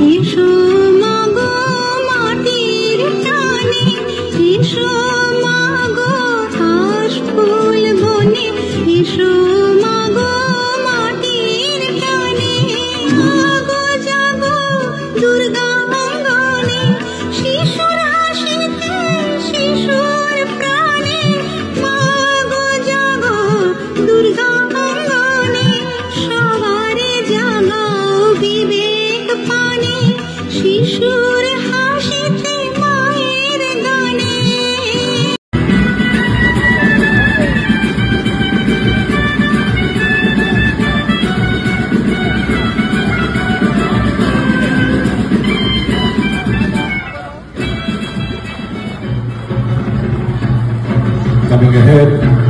你说。শিশুর হাসিতে মায়ের গানে। Coming ahead.